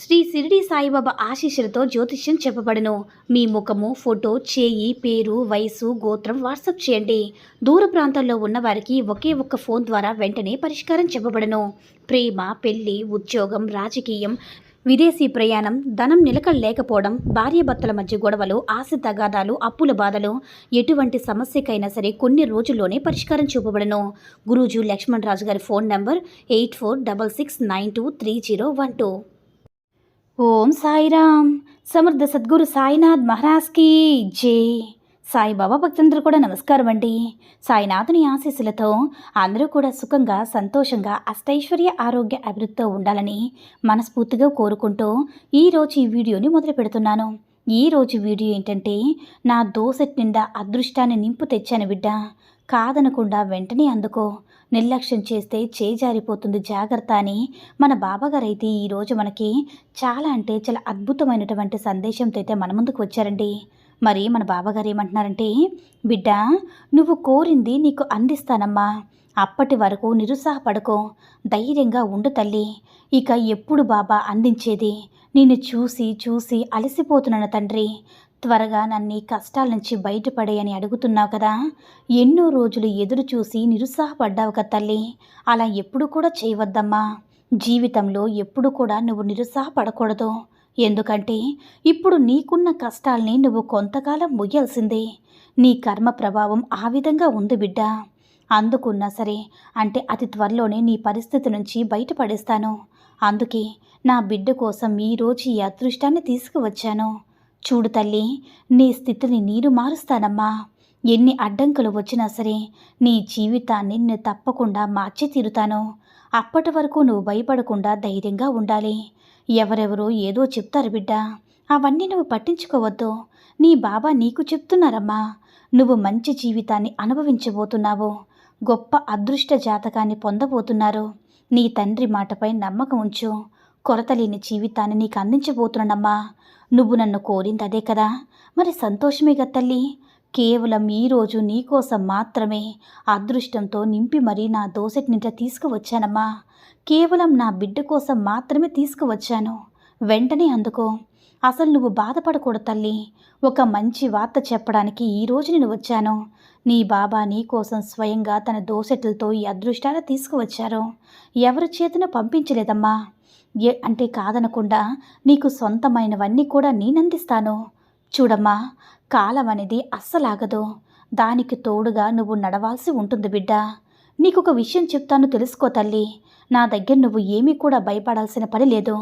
శ్రీ సిరిడి సాయిబాబా ఆశీస్సులతో జ్యోతిష్యం చెప్పబడును. మీ ముఖము ఫోటో చేయి పేరు వయసు గోత్రం వాట్సాప్ చేయండి. దూర ప్రాంతాల్లో ఉన్న వారికి ఒకే ఒక్క ఫోన్ ద్వారా వెంటనే పరిష్కారం చెప్పబడును. ప్రేమ పెళ్ళి ఉద్యోగం రాజకీయం విదేశీ ప్రయాణం ధనం నిలకడ లేకపోవడం భార్యాభర్తల మధ్య గొడవలు ఆశ తగాదాలు అప్పుల బాధలు ఎటువంటి సమస్యకైనా సరే కొన్ని రోజుల్లోనే పరిష్కారం చూపబడను. గురూజు లక్ష్మణ్ రాజు గారి phone number eight four double six nine two three zero one two. ఓం సాయిరామ్. సమర్థ సద్గురు సాయినాథ్ మహారాజ్కి జై. సాయిబాబా భక్తులందరూ కూడా నమస్కారం అండి. సాయినాథుని ఆశీస్సులతో అందరూ కూడా సుఖంగా సంతోషంగా అష్టైశ్వర్య ఆరోగ్య అభివృద్ధితో ఉండాలని మనస్ఫూర్తిగా కోరుకుంటూ ఈరోజు ఈ వీడియోని మొదలు పెడుతున్నాను. ఈరోజు వీడియో ఏంటంటే నా దోసెట్ నిండా అదృష్టాన్ని నింపు తెచ్చాను బిడ్డ. కాదనకుండా వెంటనే అందుకో. నిర్లక్ష్యం చేస్తే చేజారిపోతుంది జాగ్రత్త అని మన బాబాగారైతే ఈరోజు మనకి చాలా అంటే చాలా అద్భుతమైనటువంటి సందేశంతో అయితే మన ముందుకు వచ్చారండి. మరి మన బాబాగారు ఏమంటున్నారంటే బిడ్డ నువ్వు కోరింది నీకు అందిస్తానమ్మా. అప్పటి వరకు నిరుత్సాహపడకో. ధైర్యంగా ఉండు తల్లి. ఇక ఎప్పుడు బాబా అందించేది? నిన్ను చూసి చూసి అలసిపోతున్నాను తండ్రి. త్వరగా నన్ను ఈ కష్టాల నుంచి బయటపడేయని అడుగుతున్నావు కదా. ఎన్నో రోజులు ఎదురు చూసి నిరుత్సాహపడ్డావు కదా తల్లి. అలా ఎప్పుడు కూడా చేయవద్దమ్మా. జీవితంలో ఎప్పుడు కూడా నువ్వు నిరుత్సాహపడకూడదు. ఎందుకంటే ఇప్పుడు నీకున్న కష్టాల్ని నువ్వు కొంతకాలం ముయ్యాల్సిందే. నీ కర్మ ప్రభావం ఆ విధంగా ఉంది బిడ్డ. అందుకున్నా సరే అంటే అతి త్వరలోనే నీ పరిస్థితి నుంచి బయటపడేస్తాను. అందుకే నా బిడ్డ కోసం ఈరోజు ఈ అదృష్టాన్ని తీసుకువచ్చాను. చూడు తల్లి నీ స్థితిని నీరు మారుస్తానమ్మా. ఎన్ని అడ్డంకులు వచ్చినా సరే నీ జీవితాన్ని నేను తప్పకుండా మార్చి తీరుతాను అప్పటి వరకు నువ్వు భయపడకుండా ధైర్యంగా ఉండాలి. ఎవరెవరో ఏదో చెప్తారు బిడ్డ. అవన్నీ నువ్వు పట్టించుకోవద్దు. నీ బాబా నీకు చెప్తున్నారమ్మా. నువ్వు మంచి జీవితాన్ని అనుభవించబోతున్నావు. గొప్ప అదృష్ట జాతకాన్ని పొందబోతున్నారు. నీ తండ్రి మాటపై నమ్మకం ఉంచు. కొరతలేని జీవితాన్ని నీకు అందించబోతున్నానమ్మా నువ్వు నన్ను కోరింది అదే కదా. మరి సంతోషమే కదా తల్లి? కేవలం ఈరోజు నీకోసం మాత్రమే అదృష్టంతో నింపి మరీ నా దోసెట్ నింట తీసుకువచ్చానమ్మా. కేవలం నా బిడ్డ కోసం మాత్రమే తీసుకువచ్చాను. వెంటనే అందుకో. అసలు నువ్వు బాధపడకూడదు తల్లి. ఒక మంచి వార్త చెప్పడానికి ఈరోజు నేను వచ్చాను. నీ బాబా నీ కోసం స్వయంగా తన దోసెట్లతో ఈ అదృష్టాన్ని తీసుకువచ్చారు. ఎవరి చేతన పంపించలేదమ్మా. ఏ అంటే కాదనకుండా నీకు సొంతమైనవన్నీ కూడా నేనందిస్తాను. చూడమ్మా కాలం అనేది అస్సలాగదు. దానికి తోడుగా నువ్వు నడవాల్సి ఉంటుంది బిడ్డ. నీకొక విషయం చెప్తాను తెలుసుకో తల్లి. నా దగ్గర నువ్వు ఏమీ కూడా భయపడాల్సిన పని లేదు.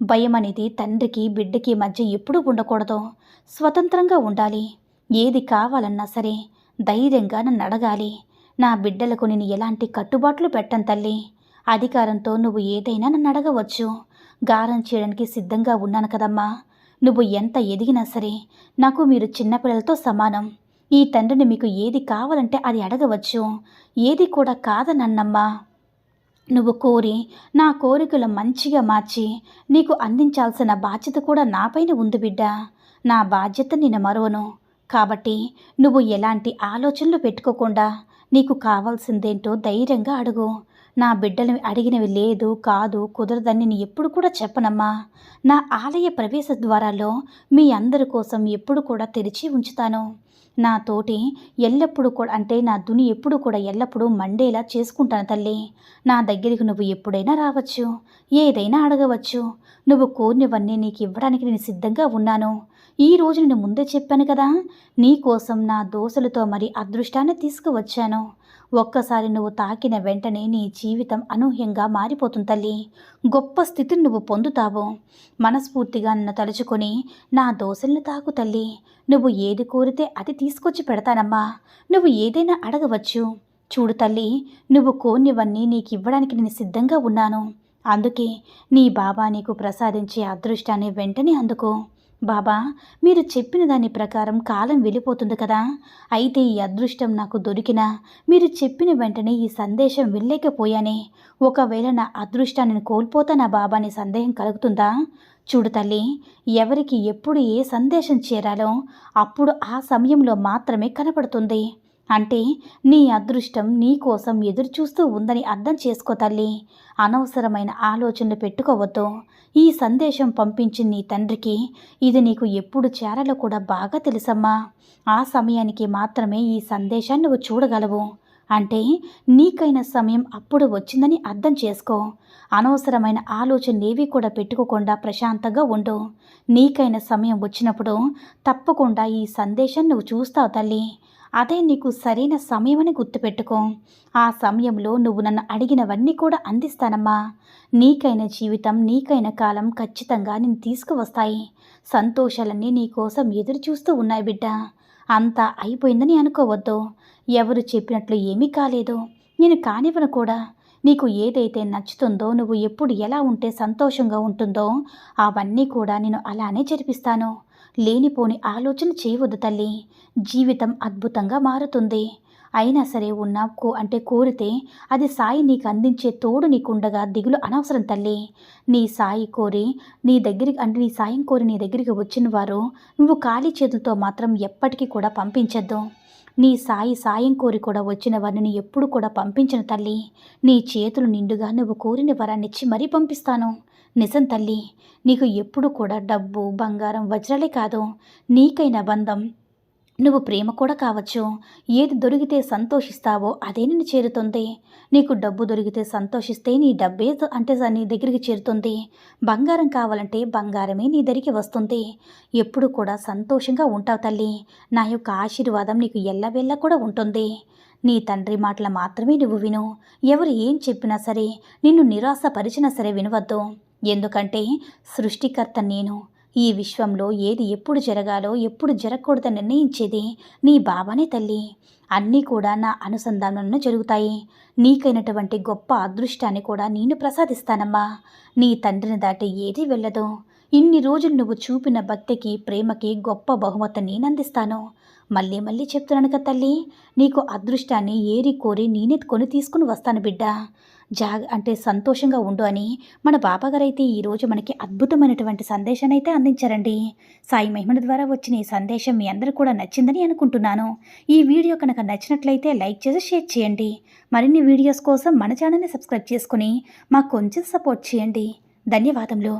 భయం అనేది తండ్రికి బిడ్డకి మధ్య ఎప్పుడూ ఉండకూడదు. స్వతంత్రంగా ఉండాలి. ఏది కావాలన్నా సరే ధైర్యంగా నన్ను అడగాలి. నా బిడ్డలకు నేను ఎలాంటి కట్టుబాట్లు పెట్టను తల్లి. అధికారంతో నువ్వు ఏదైనా నన్ను అడగవచ్చు. గారం చేయడానికి సిద్ధంగా ఉన్నాను కదమ్మా. నువ్వు ఎంత ఎదిగినా సరే నాకు మీరు చిన్నపిల్లలతో సమానం. ఈ తండ్రిని మీకు ఏది కావాలంటే అది అడగవచ్చు. ఏది కూడా కాదనన్నమ్మా. నువ్వు కోరి నా కోరికలు మంచిగా మార్చి నీకు అందించాల్సిన బాధ్యత కూడా నాపైన ఉంది బిడ్డ. నా బాధ్యత నేను మరవను. కాబట్టి నువ్వు ఎలాంటి ఆలోచనలు పెట్టుకోకుండా నీకు కావాల్సిందేంటో ధైర్యంగా అడుగు. నా బిడ్డలు అడిగినవి లేదు కాదు కుదరదని నేను ఎప్పుడు కూడా చెప్పనమ్మా. నా ఆలయ ప్రవేశ ద్వారాల్లో మీ అందరి కోసం ఎప్పుడు కూడా తెరిచి ఉంచుతాను. నా తోటి ఎల్లప్పుడూ కూడా అంటే నా దుని ఎప్పుడు కూడా ఎల్లప్పుడూ మండేలా చేసుకుంటాను తల్లి. నా దగ్గరికి నువ్వు ఎప్పుడైనా రావచ్చు ఏదైనా అడగవచ్చు. నువ్వు కోరినవన్నీ నీకు ఇవ్వడానికి నేను సిద్ధంగా ఉన్నాను. ఈ రోజు నేను ముందే చెప్పాను కదా నీకోసం నా దోశలతో మరి అదృష్టాన్ని తీసుకువచ్చాను. ఒక్కసారి నువ్వు తాకిన వెంటనే నీ జీవితం అనూహ్యంగా మారిపోతుంది తల్లి. గొప్ప స్థితిని నువ్వు పొందుతావు. మనస్ఫూర్తిగా నన్ను తలుచుకొని నా దోశల్ని తాకు తల్లి. నువ్వు ఏది కోరితే అది తీసుకొచ్చి పెడతానమ్మా. నువ్వు ఏదైనా అడగవచ్చు. చూడు తల్లి నువ్వు కోన్నివన్నీ నీకు ఇవ్వడానికి నేను సిద్ధంగా ఉన్నాను. అందుకే నీ బాబా నీకు ప్రసాదించే అదృష్టాన్ని వెంటనే అందుకో. బాబా మీరు చెప్పిన దాని ప్రకారం కాలం వెళ్ళిపోతుంది కదా. అయితే ఈ అదృష్టం నాకు దొరికినా మీరు చెప్పిన వెంటనే ఈ సందేశం వెళ్ళలేకపోయానే ఒకవేళ నా అదృష్టాన్ని కోల్పోతా నా బాబాని సందేహం కలుగుతుందా? చూడు తల్లి ఎవరికి ఎప్పుడు ఏ సందేశం చేరాలో అప్పుడు ఆ సమయంలో మాత్రమే కనపడుతుంది. అంటే నీ అదృష్టం నీ కోసం ఎదురు చూస్తూ ఉందని అర్థం చేసుకో తల్లి. అనవసరమైన ఆలోచనలు పెట్టుకోవద్దు. ఈ సందేశం పంపించిన నీ తండ్రికి ఇది నీకు ఎప్పుడు చేరాలో కూడా బాగా తెలుసమ్మా. ఆ సమయానికి మాత్రమే ఈ సందేశాన్ని నువ్వు చూడగలవు. అంటే నీకైన సమయం అప్పుడు వచ్చిందని అర్థం చేసుకో. అనవసరమైన ఆలోచనలేవి కూడా పెట్టుకోకుండా ప్రశాంతంగా ఉండు. నీకైన సమయం వచ్చినప్పుడు తప్పకుండా ఈ సందేశాన్ని నువ్వు చూస్తావు తల్లి. అదే నీకు సరైన సమయమని గుర్తుపెట్టుకో. ఆ సమయంలో నువ్వు నన్ను అడిగినవన్నీ కూడా అందిస్తానమ్మా. నీకైన జీవితం నీకైన కాలం ఖచ్చితంగా నేను తీసుకువస్తాయి. సంతోషాలన్నీ నీకోసం ఎదురు చూస్తూ ఉన్నాయి బిడ్డ. అంతా అయిపోయిందని అనుకోవద్దు. ఎవరు చెప్పినట్లు ఏమీ కాలేదు. నేను కానివ్వను కూడా. నీకు ఏదైతే నచ్చుతుందో నువ్వు ఎప్పుడు ఎలా ఉంటే సంతోషంగా ఉంటుందో అవన్నీ కూడా నేను అలానే జరిపిస్తాను. లేనిపోని ఆలోచన చేయవద్దు తల్లి. జీవితం అద్భుతంగా మారుతుంది. అయినా సరే ఉన్న కో అంటే కోరితే అది సాయి నీకు అందించే తోడు నీకుండగా దిగులు అనవసరం తల్లి. నీ సాయి కోరి నీ దగ్గరికి అంటే నీ సాయం కోరి నీ దగ్గరికి వచ్చిన వారు నువ్వు ఖాళీ చేతులతో మాత్రం ఎప్పటికీ కూడా పంపించద్దు. నీ సాయి సాయం కోరి కూడా వచ్చిన వారిని ఎప్పుడు కూడా పంపించిన తల్లి. నీ చేతులు నిండుగా నువ్వు కోరిన వరాన్నిచ్చి మరీ పంపిస్తాను. నిజం తల్లి నీకు ఎప్పుడు కూడా డబ్బు బంగారం వజ్రాలే కాదు నీకైన బంధం. నువ్వు ప్రేమ కూడా కావచ్చు. ఏది దొరికితే సంతోషిస్తావో అదే నిన్ను చేరుతుంది. నీకు డబ్బు దొరికితే సంతోషిస్తే నీ డబ్బే అంటే నీ దగ్గరికి చేరుతుంది. బంగారం కావాలంటే బంగారమే నీ దగ్గరికి వస్తుంది. ఎప్పుడు కూడా సంతోషంగా ఉంటావు తల్లి. నా యొక్క ఆశీర్వాదం నీకు ఎల్లవేళ్ళ కూడా ఉంటుంది. నీ తండ్రి మాటలు మాత్రమే నువ్వు విను. ఎవరు ఏం చెప్పినా సరే నిన్ను నిరాశపరిచినా సరే వినవద్దు. ఎందుకంటే సృష్టికర్త నేను. ఈ విశ్వంలో ఏది ఎప్పుడు జరగాలో ఎప్పుడు జరగకూడదని నిర్ణయించేది నీ బాబానే తల్లి. అన్నీ కూడా నా అనుసంధానంలో జరుగుతాయి. నీకైనటువంటి గొప్ప అదృష్టాన్ని కూడా నేను ప్రసాదిస్తానమ్మా. నీ తండ్రిని దాటి ఏదీ వెళ్ళదు. ఇన్ని రోజులు నువ్వు చూపిన భక్తికి ప్రేమకి గొప్ప బహుమతి నేను అందిస్తాను మళ్ళీ మళ్ళీ చెప్తున్నాను కదా తల్లి నీకు అదృష్టాన్ని ఏరి కోరి నేనే కొని తీసుకుని వస్తాను బిడ్డ. జాగ అంటే సంతోషంగా ఉండు అని మన బాబాగారు అయితే ఈరోజు మనకి అద్భుతమైనటువంటి సందేశాన్ని అయితే అందించారండి. సాయి మహిమల ద్వారా వచ్చిన ఈ సందేశం మీ అందరూ కూడా నచ్చిందని అనుకుంటున్నాను. ఈ వీడియో కనుక నచ్చినట్లయితే లైక్ చేసి షేర్ చేయండి. మరిన్ని వీడియోస్ కోసం మన ఛానల్ని సబ్స్క్రైబ్ చేసుకుని మాకు కొంచెం సపోర్ట్ చేయండి. ధన్యవాదములు.